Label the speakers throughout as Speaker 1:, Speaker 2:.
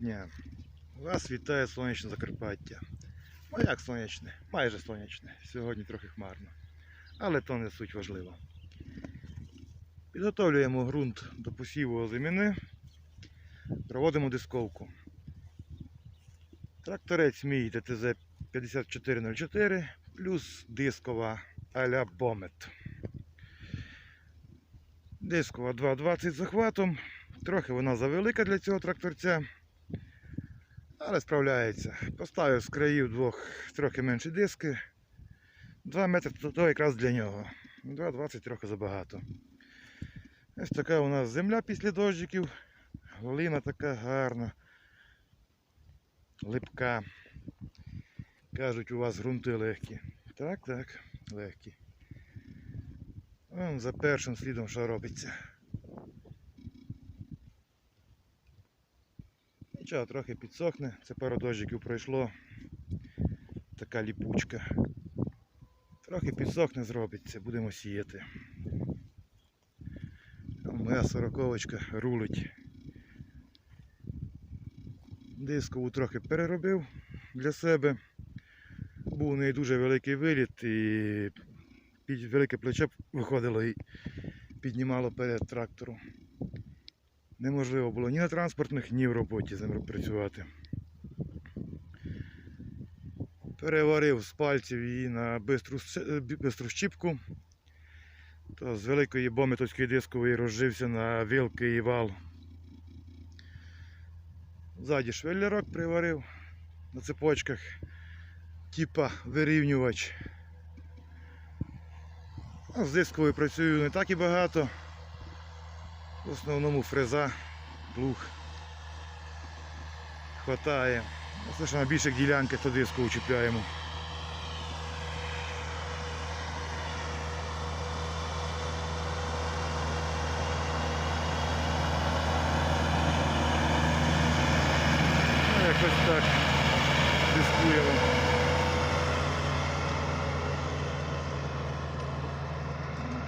Speaker 1: дня. Вас вітає сонячне Закарпаття. Ну як сонячне? Майже сонячне. Сьогодні трохи хмарно. Але то не суть важливо. Підготовлюємо ґрунт до посіву озимини. Проводимо дисковку. Тракторець мій ТТЗ 5404 плюс дискова а-ля Бомет. Дискова 2,20 з захватом. Трохи вона завелика для цього тракторця. Але справляється. Поставив з країв двох трохи менші диски. 2 метри то, якраз для нього. 2,20 трохи забагато. Ось така у нас земля після дощиків. Глина така гарна. Липка. Кажуть, у вас ґрунти легкі. Так, так, легкі. Вон за першим слідом що робиться. Нічого, трохи підсохне, це пару дощиків пройшло. Така ліпучка. Трохи підсохне зробиться, будемо сіяти. Там Моя сороковочка рулить. Дискову трохи переробив для себе. Був у неї дуже великий виліт і під велике плече виходило і піднімало перед трактором. Неможливо було ні на транспортних, ні в роботі з ним працювати. Переварив з пальців її на бистру, е, бистру щіпку. То з великої бометовської дискової розжився на вилки і вал. Ззаді швеллерок приварив на цепочках, типа вирівнювач. А з дисковою працюю не так і багато. В основному фреза, плуг. Хватає. Це ж на більших ділянках то диску учіпляємо. Ну, якось так дискуємо.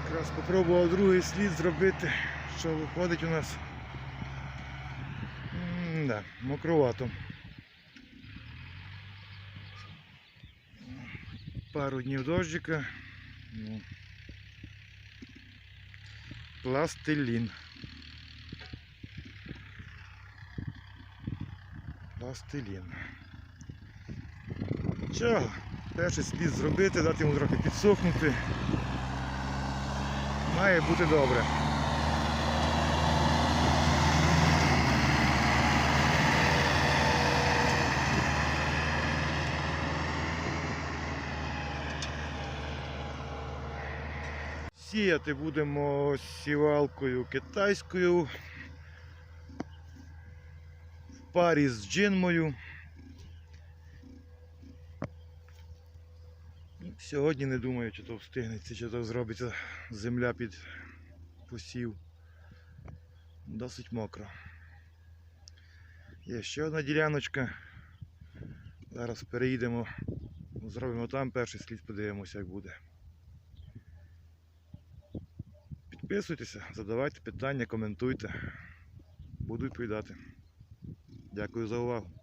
Speaker 1: Якраз спробував другий слід зробити, що виходить у нас. Да, мокровато. Пару днів дощика. Ну. Пластилін. Пластилін. Чого? Перший слід зробити, дати йому трохи підсохнути. Має бути добре. Сіяти будемо сівалкою китайською в парі з джинмою. Сьогодні не думаю, чи то встигнеться, чи то зробиться земля під посів. Досить мокро. Є ще одна діляночка. Зараз переїдемо, зробимо там перший слід, подивимося, як буде. Підписуйтеся, задавайте питання, коментуйте. Буду відповідати. Дякую за увагу.